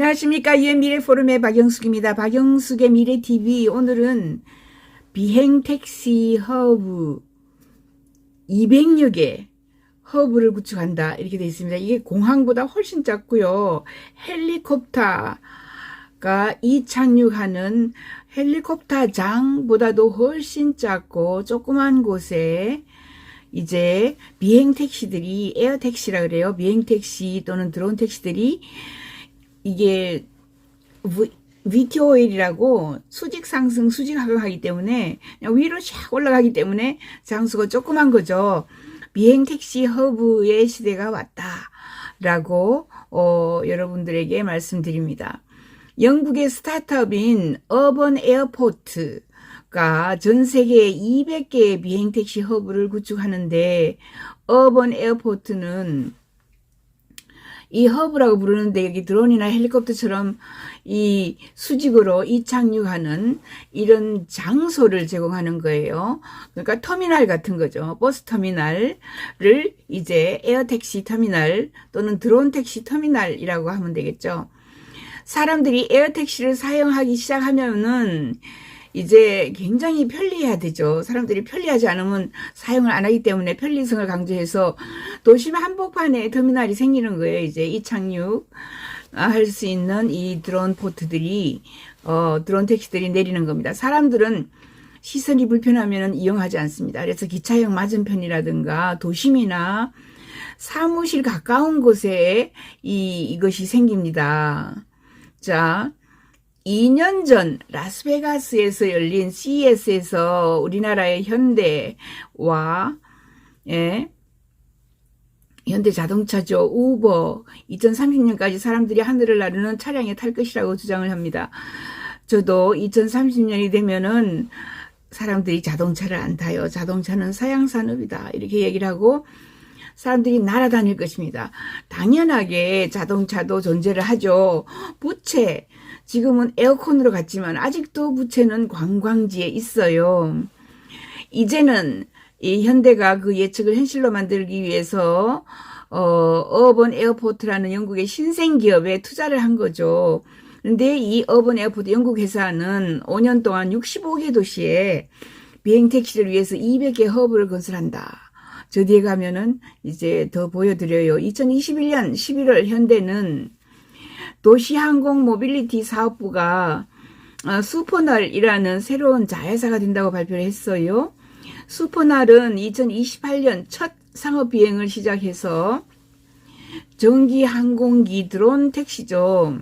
안녕하십니까 유엔 미래 포럼의 박영숙입니다. 박영숙의 미래 TV 오늘은 비행 택시 허브 200여 개 허브를 구축한다 이렇게 되어 있습니다. 이게 공항보다 훨씬 작고요. 헬리콥터가 이 착륙하는 헬리콥터장보다도 훨씬 작고 조그만 곳에 이제 비행 택시들이 에어 택시라 그래요. 비행 택시 또는 드론 택시들이 이게 VTOL이라고 수직 상승, 수직 하강하기 때문에 위로 쫙 올라가기 때문에 장수가 조그만 거죠. 비행 택시 허브의 시대가 왔다라고 어, 여러분들에게 말씀드립니다. 영국의 스타트업인 어번 에어포트 가 전 세계 200개의 비행 택시 허브를 구축하는데 어번 에어포트는 이 허브라고 부르는데 여기 드론이나 헬리콥터처럼 이 수직으로 이착륙하는 이런 장소를 제공하는 거예요. 그러니까 터미널 같은 거죠. 버스 터미널을 이제 에어택시 터미널 또는 드론 택시 터미널이라고 하면 되겠죠. 사람들이 에어택시를 사용하기 시작하면은 이제 굉장히 편리해야 되죠. 사람들이 편리하지 않으면 사용을 안 하기 때문에 편리성을 강조해서 도심 한복판에 터미널이 생기는 거예요. 이제 이착륙 할 수 있는 이 드론 포트들이 어 드론 택시들이 내리는 겁니다. 사람들은 시선이 불편하면 이용하지 않습니다. 그래서 기차역 맞은편이라든가 도심이나 사무실 가까운 곳에 이 이것이 생깁니다. 자, 2년 전 라스베가스에서 열린 CES에서 우리나라의 현대와 예, 현대 자동차죠. 우버 2030년까지 사람들이 하늘을 나르는 차량에 탈 것이라고 주장을 합니다. 저도 2030년이 되면은 사람들이 자동차를 안 타요. 자동차는 사양 산업이다. 이렇게 얘기를 하고 사람들이 날아다닐 것입니다. 당연하게 자동차도 존재를 하죠. 부채 지금은 에어컨으로 갔지만 아직도 부채는 관광지에 있어요. 이제는 이 현대가 그 예측을 현실로 만들기 위해서 어, 어번 에어포트라는 영국의 신생 기업에 투자를 한 거죠. 근데 이 어번 에어포트 영국 회사는 5년 동안 65개 도시에 비행 택시를 위해서 200개 허브를 건설한다. 저 뒤에 가면은 이제 더 보여드려요. 2021년 11월 현대는 도시항공 모빌리티 사업부가 어, 슈퍼널이라는 새로운 자회사가 된다고 발표를 했어요. 슈퍼널은 2028년 첫 상업 비행을 시작해서 전기 항공기 드론 택시죠.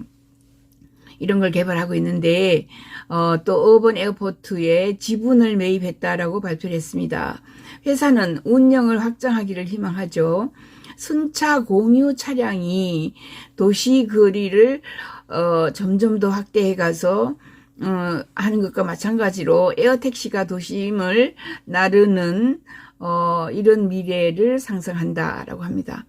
이런 걸 개발하고 있는데 어, 또 어번 에어포트에 지분을 매입했다라고 발표를 했습니다. 회사는 운영을 확장하기를 희망하죠. 순차 공유 차량이 도시 거리를 어, 점점 더 확대해 가서 어, 하는 것과 마찬가지로 에어택시가 도심을 나르는 어, 이런 미래를 상상한다라고 합니다.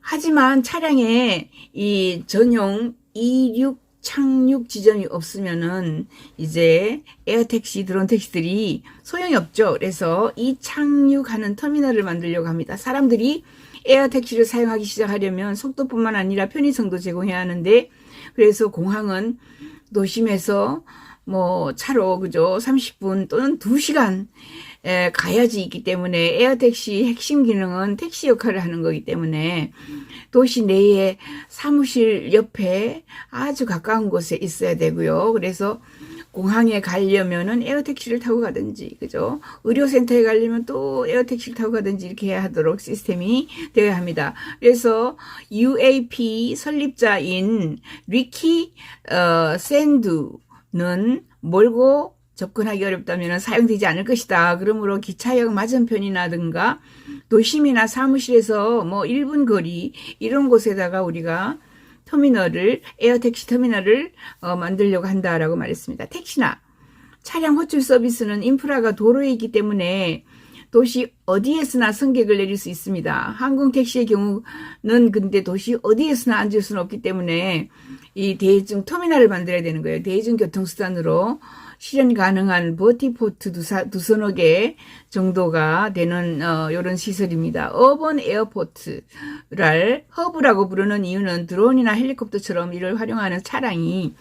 하지만 차량에 이 전용 26 착륙 지점이 없으면은 이제 에어택시, 드론 택시들이 소용이 없죠. 그래서 이 착륙하는 터미널을 만들려고 합니다. 사람들이 에어 택시를 사용하기 시작하려면 속도뿐만 아니라 편의성도 제공해야 하는데 그래서 공항은 도심에서 뭐 차로 그죠 30분 또는 2시간 에, 가야지 있기 때문에 에어택시 핵심 기능은 택시 역할을 하는 거기 때문에 도시 내에 사무실 옆에 아주 가까운 곳에 있어야 되고요. 그래서 공항에 가려면은 에어택시를 타고 가든지, 그죠? 의료센터에 가려면 또 에어택시를 타고 가든지 이렇게 해야 하도록 시스템이 되어야 합니다. 그래서 UAP 설립자인 리키, 어, 샌두는 몰고 접근하기 어렵다면 사용되지 않을 것이다. 그러므로 기차역 맞은편이라든가 도심이나 사무실에서 뭐 1분 거리 이런 곳에다가 우리가 터미널을 에어 택시 터미널을 어, 만들려고 한다라고 말했습니다. 택시나 차량 호출 서비스는 인프라가 도로에 있기 때문에 도시 어디에서나 승객을 내릴 수 있습니다. 항공 택시의 경우는 근데 도시 어디에서나 앉을 수는 없기 때문에 이 대중 터미널을 만들어야 되는 거예요. 대중 교통수단으로 실현 가능한 버티포트 두사, 두서너 개 정도가 되는 어, 이런 시설입니다. 어번 에어포트를 허브라고 부르는 이유는 드론이나 헬리콥터처럼 이를 활용하는 차량이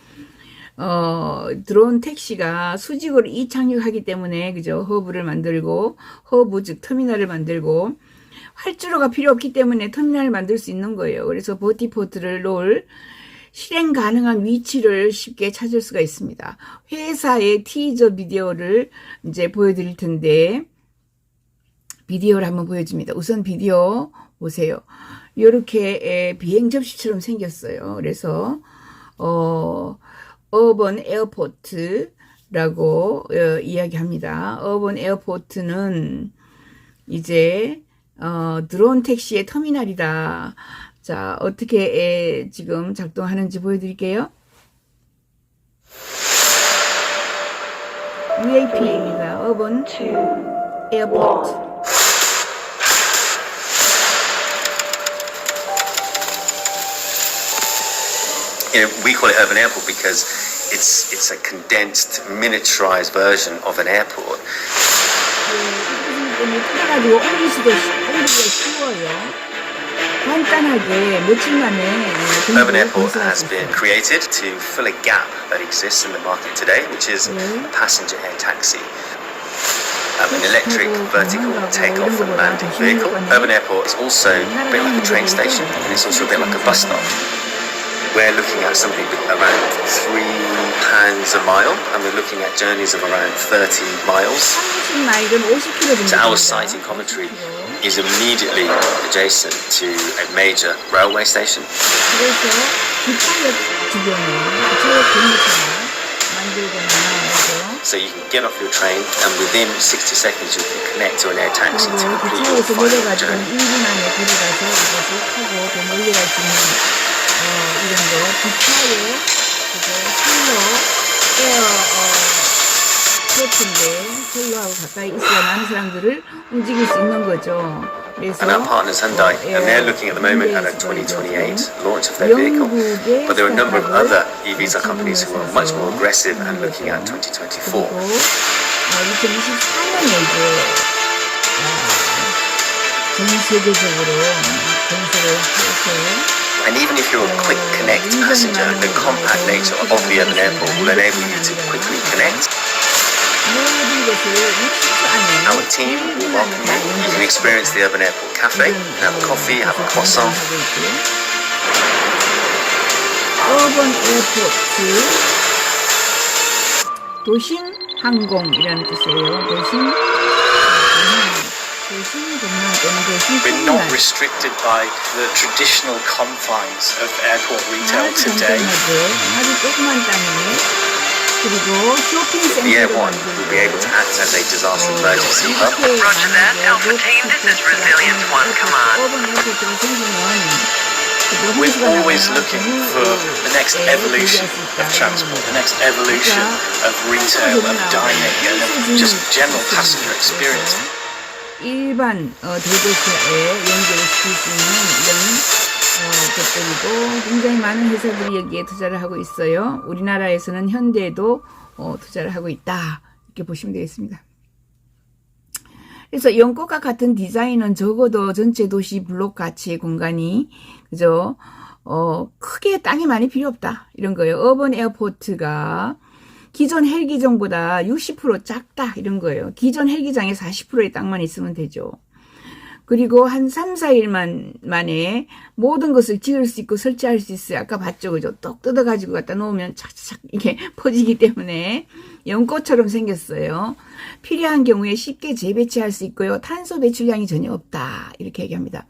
어, 드론 택시가 수직으로 이착륙하기 때문에 그죠 허브를 만들고 허브 즉 터미널을 만들고 활주로가 필요 없기 때문에 터미널을 만들 수 있는 거예요. 그래서 버티포트를 놓을 실행 가능한 위치를 쉽게 찾을 수가 있습니다. 회사의 티저 비디오를 이제 보여드릴 텐데, 비디오를 한번 보여줍니다. 우선 비디오 보세요. 이렇게 비행 접시처럼 생겼어요. 그래서, 어, 어번 에어포트라고 어, 이야기합니다. 어번 에어포트는 이제 어, 드론 택시의 터미널이다. 자, 어떻게 에, 지금 작동하는지 보여드릴게요. UAP입니다. 에어포트. you know, we call it urban airport because it's it's a condensed, miniaturized version of an airport. 때문에 뜯어가지고 옮기기도 옮기기가 쉬워요. 간단하게 며칠 만에 Urban airport has been created to fill a gap that exists in the market today, which is Yeah. passenger air taxi. Um, an electric vertical takeoff and landing vehicle. Urban airport is also a bit like a train station, and it's also a bit like a bus stop. We're looking at something around three pounds a mile, and we're looking at journeys of around 30 miles. 30마일은 50km 정도. So our 됩니다. site in Coventry is immediately adjacent to a major railway station. 그래서 기차역 주변에 기차역 근처에 만들거나 하죠. So you can get off your train and within 60 seconds you can connect to an air taxi to 그리고 complete your 기차에서 final 내려가지고 journey. 1분 안에 데려가서 이것을 타고 더 멀리 갈수 있는 어, 이런 거 기차에 그죠 솔로 에어 어, 포트인데 솔로하고 가까이 있어야 많은 사람들을 움직일 수 있는 거죠. And our partners Hyundai, 어, and they're looking at the moment at a 현대에서도 2028 launch of their vehicle. But there are a number of other 스타트업을 EVs companies who are much more aggressive and looking at 그리고 2024. 어, 2024년에 이제 어, 전 세계적으로 건설을 해서 And even if you're a quick connect passenger, the compact nature of the urban airport will enable you to quickly connect. 모든 것을 60초 안에 Our team will welcome you. You can experience the urban airport cafe, you can have a coffee, have a croissant. 어번 에어포트 도심 항공이라는 뜻이에요. 도심 도심 공항 또는 도심 we're not restricted by the traditional confines of airport retail today. The Air One will be able to act as a disaster emergency hub. Roger that, Alpha Team. This is Resilience One Command. We're always looking for the next evolution of transport, the next evolution of retail, of dining, and of just general passenger experience. 일반 어, 대도시에 연결시킬 수 있는 이런 어, 것들이고 굉장히 많은 회사들이 여기에 투자를 하고 있어요. 우리나라에서는 현대에도 어, 투자를 하고 있다 이렇게 보시면 되겠습니다. 그래서 연꽃과 같은 디자인은 적어도 전체 도시 블록 가치의 공간이 그죠? 어 크게 땅이 많이 필요 없다 이런 거예요. 어번 에어포트가 기존 헬기장보다 60% 작다 이런 거예요. 기존 헬기장에 40%의 땅만 있으면 되죠. 그리고 한 3, 4일만 만에 모든 것을 지을 수 있고 설치할 수 있어요. 아까 봤죠. 그죠? 똑 뜯어가지고 갖다 놓으면 착착 이렇게 퍼지기 때문에 연꽃처럼 생겼어요. 필요한 경우에 쉽게 재배치할 수 있고요. 탄소 배출량이 전혀 없다. 이렇게 얘기합니다.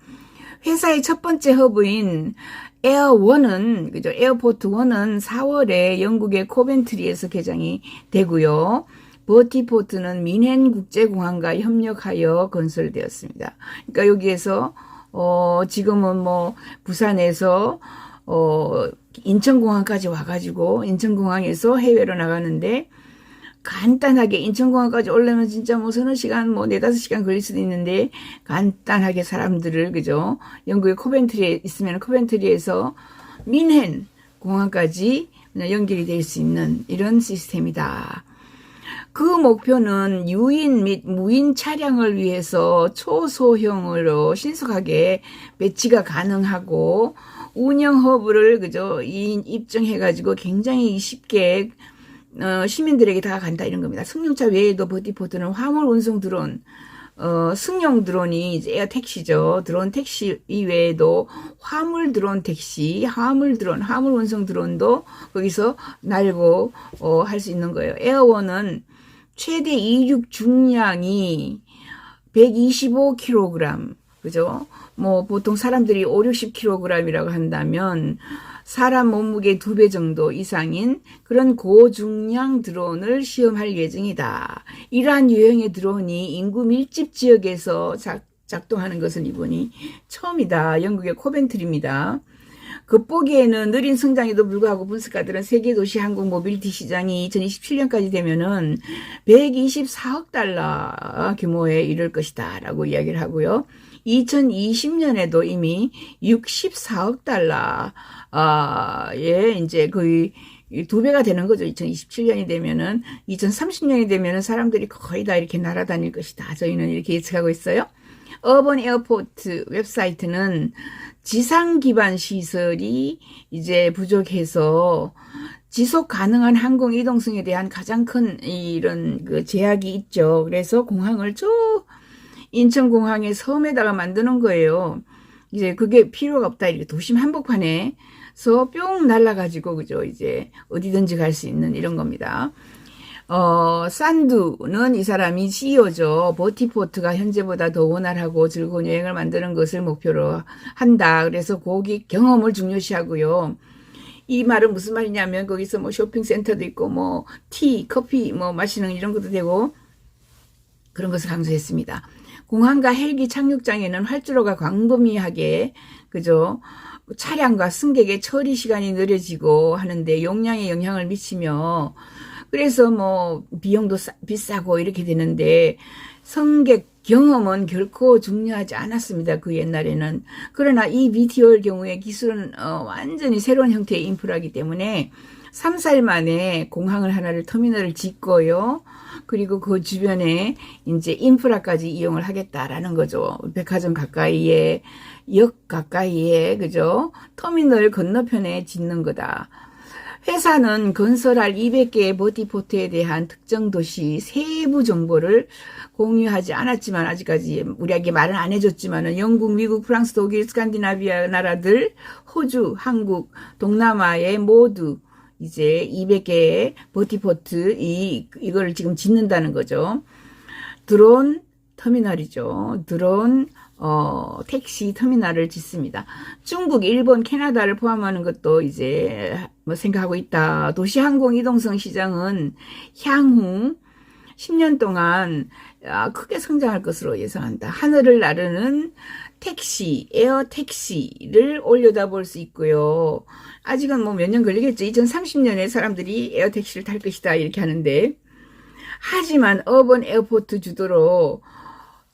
회사의 첫 번째 허브인 에어원은 그죠 에어포트 원은 4월에 영국의 코벤트리에서 개장이 되고요. 버티포트는 미넨 국제공항과 협력하여 건설되었습니다. 그러니까 여기에서 어 지금은 뭐 부산에서 어 인천공항까지 와가지고 인천공항에서 해외로 나가는데 간단하게 인천공항까지 오려면 진짜 뭐 서너 시간 뭐 네다섯 시간 걸릴 수도 있는데 간단하게 사람들을 그죠 영국의 코벤트리에 있으면 코벤트리에서 민헨 공항까지 연결이 될 수 있는 이런 시스템이다. 그 목표는 유인 및 무인 차량을 위해서 초소형으로 신속하게 배치가 가능하고 운영 허브를 그저 이- 입증해 가지고 굉장히 쉽게 어, 시민들에게 다가간다 이런 겁니다. 승용차 외에도 버디포트는 화물 운송 드론, 어, 승용 드론이 이제 에어 택시죠. 드론 택시 이외에도 화물 드론 택시, 화물 드론, 화물 운송 드론도 거기서 날고 어, 할 수 있는 거예요. 에어원은 최대 이륙 중량이 125kg. 그죠? 뭐 보통 사람들이 5, 60kg이라고 한다면 사람 몸무게 두 배 정도 이상인 그런 고중량 드론을 시험할 예정이다. 이러한 유형의 드론이 인구 밀집 지역에서 작, 작동하는 것은 이번이 처음이다. 영국의 코벤트리입니다. 겉보기에는 느린 성장에도 불구하고 분석가들은 세계 도시 항공 모빌리티 시장이 2027년까지 되면은 124억 달러 규모에 이를 것이다 라고 이야기를 하고요. 2020년에도 이미 64억 달러, 아, 예, 이제 거의 두 배가 되는 거죠. 2027년이 되면은, 2030년이 되면은 사람들이 거의 다 이렇게 날아다닐 것이다. 저희는 이렇게 예측하고 있어요. 어번 에어포트 웹사이트는 지상 기반 시설이 이제 부족해서 지속 가능한 항공 이동성에 대한 가장 큰 이런 그 제약이 있죠. 그래서 공항을 저 인천공항의 섬에다가 만드는 거예요. 이제 그게 필요가 없다. 이렇게 도심 한복판에 서뿅 날라가지고 그죠. 이제 어디든지 갈 수 있는 이런 겁니다. 어, 산두는 이 사람이 CEO죠. 버티포트가 현재보다 더 원활하고 즐거운 여행을 만드는 것을 목표로 한다. 그래서 고객 경험을 중요시하고요. 이 말은 무슨 말이냐면 거기서 뭐 쇼핑센터도 있고 뭐 티, 커피 뭐 마시는 이런 것도 되고 그런 것을 강조했습니다. 공항과 헬기 착륙장에는 활주로가 광범위하게 그죠 차량과 승객의 처리 시간이 느려지고 하는데 용량에 영향을 미치며 그래서 뭐 비용도 싸, 비싸고 이렇게 되는데 승객 경험은 결코 중요하지 않았습니다. 그 옛날에는. 그러나 이 BTO의 경우에 기술은 어, 완전히 새로운 형태의 인프라이기 때문에 3, 4일 만에 공항을 하나를 터미널을 짓고요. 그리고 그 주변에 이제 인프라까지 이용을 하겠다라는 거죠. 백화점 가까이에 역 가까이에 그죠? 터미널 건너편에 짓는 거다. 회사는 건설할 200개의 버티포트에 대한 특정 도시 세부 정보를 공유하지 않았지만 아직까지 우리에게 말은 안 해줬지만은 영국, 미국, 프랑스, 독일, 스칸디나비아 나라들, 호주, 한국, 동남아에 모두 이제 200개의 버티포트 이 이걸 지금 짓는다는 거죠. 드론 터미널이죠. 드론 어, 택시 터미널을 짓습니다. 중국, 일본, 캐나다를 포함하는 것도 이제 뭐 생각하고 있다. 도시 항공 이동성 시장은 향후 10년 동안 아, 크게 성장할 것으로 예상한다. 하늘을 나르는 택시, 에어 택시를 올려다볼 수 있고요. 아직은 뭐 몇 년 걸리겠죠. 2030년에 사람들이 에어 택시를 탈 것이다. 이렇게 하는데. 하지만 어번 에어포트 주도로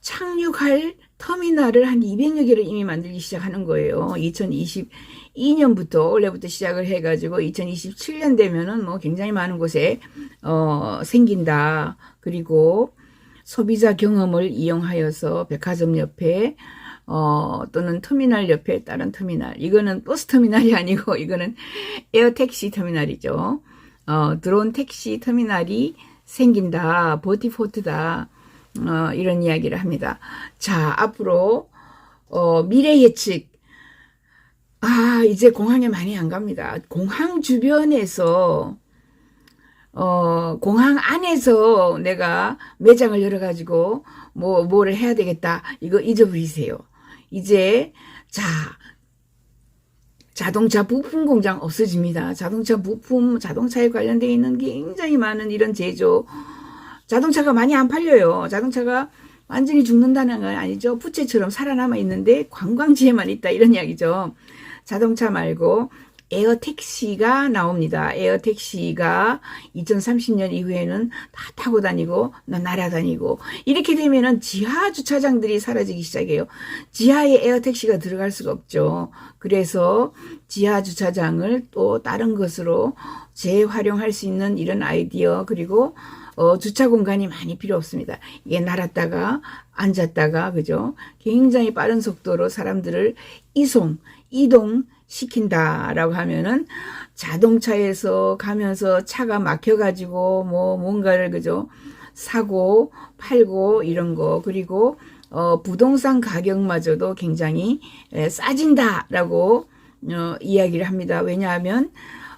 착륙할 터미널을 한 200여 개를 이미 만들기 시작하는 거예요. 2022년부터 올해부터 시작을 해가지고 2027년 되면은 뭐 굉장히 많은 곳에 어, 생긴다. 그리고 소비자 경험을 이용하여서 백화점 옆에 어, 또는 터미널 옆에 다른 터미널. 이거는 버스 터미널이 아니고 이거는 에어 택시 터미널이죠. 어, 드론 택시 터미널이 생긴다. 버티포트다. 어, 이런 이야기를 합니다. 자, 앞으로, 어, 미래 예측. 아, 이제 공항에 많이 안 갑니다. 공항 주변에서, 어, 공항 안에서 내가 매장을 열어가지고, 뭐, 뭐를 해야 되겠다. 이거 잊어버리세요. 이제, 자, 자동차 부품 공장 없어집니다. 자동차 부품, 자동차에 관련되어 있는 굉장히 많은 이런 제조, 자동차가 많이 안 팔려요. 자동차가 완전히 죽는다는 건 아니죠. 부채처럼 살아남아 있는데 관광지에만 있다 이런 이야기죠. 자동차 말고 에어택시가 나옵니다. 에어택시가 2030년 이후에는 다 타고 다니고 나 날아다니고 이렇게 되면은 지하 주차장들이 사라지기 시작해요. 지하에 에어택시가 들어갈 수가 없죠. 그래서 지하 주차장을 또 다른 것으로 재활용할 수 있는 이런 아이디어 그리고 어, 주차 공간이 많이 필요 없습니다. 이게 날았다가 앉았다가 그죠? 굉장히 빠른 속도로 사람들을 이송, 이동 시킨다라고 하면은 자동차에서 가면서 차가 막혀 가지고 뭐 뭔가를 그죠? 사고 팔고 이런 거 그리고 어, 부동산 가격마저도 굉장히 에, 싸진다라고 어, 이야기를 합니다. 왜냐하면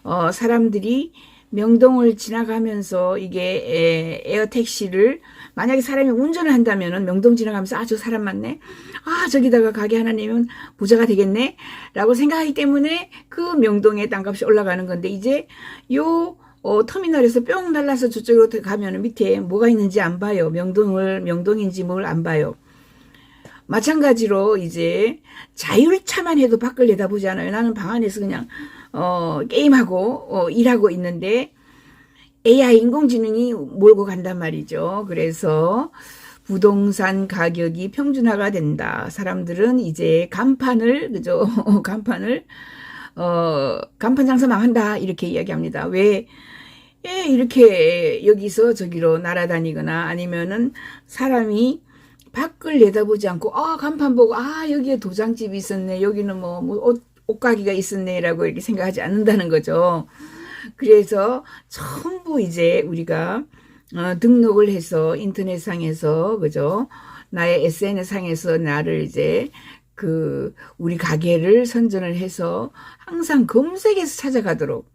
어, 사람들이 명동을 지나가면서 이게 에, 에어 택시를 만약에 사람이 운전을 한다면은 명동 지나가면서 아 저 사람 많네. 아 저기다가 가게 하나 내면 부자가 되겠네. 라고 생각하기 때문에 그 명동의 땅값이 올라가는 건데 이제 요 어, 터미널에서 뿅 날라서 저쪽으로 가면은 밑에 뭐가 있는지 안 봐요. 명동을 명동인지 뭘 안 봐요. 마찬가지로 이제 자율차만 해도 밖을 내다보지 않아요. 나는 방 안에서 그냥 어, 게임하고 어, 일하고 있는데 AI 인공지능이 몰고 간단 말이죠. 그래서 부동산 가격이 평준화가 된다. 사람들은 이제 간판을 그죠? 간판을 어, 간판 장사 망한다 이렇게 이야기합니다. 왜 예, 이렇게 여기서 저기로 날아다니거나 아니면은 사람이 밖을 내다보지 않고 아 간판 보고 아 여기에 도장집이 있었네 여기는 뭐, 뭐 옷, 옷가게가 있었네라고 이렇게 생각하지 않는다는 거죠. 그래서 전부 이제 우리가 어, 등록을 해서 인터넷상에서 그죠 나의 SNS상에서 나를 이제 그 우리 가게를 선전을 해서 항상 검색해서 찾아가도록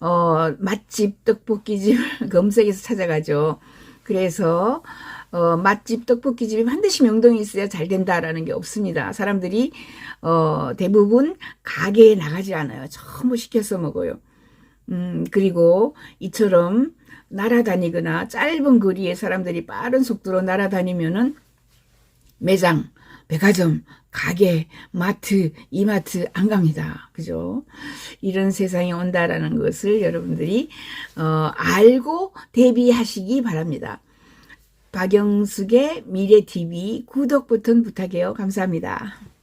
어, 맛집 떡볶이집을 검색해서 찾아가죠. 그래서 어, 맛집 떡볶이집이 반드시 명동에 있어야 잘 된다라는 게 없습니다. 사람들이 어, 대부분 가게에 나가지 않아요. 전부 시켜서 먹어요. 음, 그리고 이처럼 날아다니거나 짧은 거리에 사람들이 빠른 속도로 날아다니면은 매장, 백화점, 가게, 마트, 이마트 안 갑니다. 그죠? 이런 세상이 온다라는 것을 여러분들이 어, 알고 대비하시기 바랍니다. 박영숙의 미래TV 구독 버튼 부탁해요. 감사합니다.